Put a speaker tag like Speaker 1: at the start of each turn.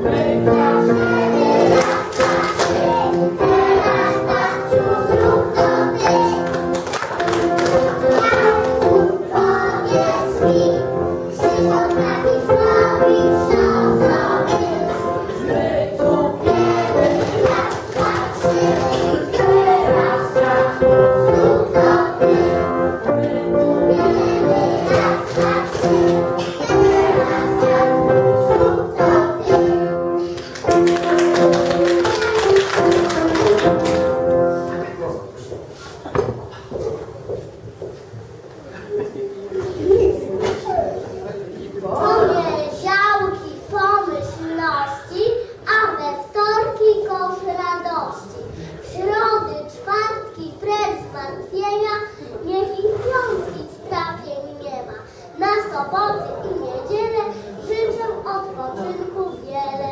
Speaker 1: Thank you. Soboty i niedzielę życzę odpoczynku wiele.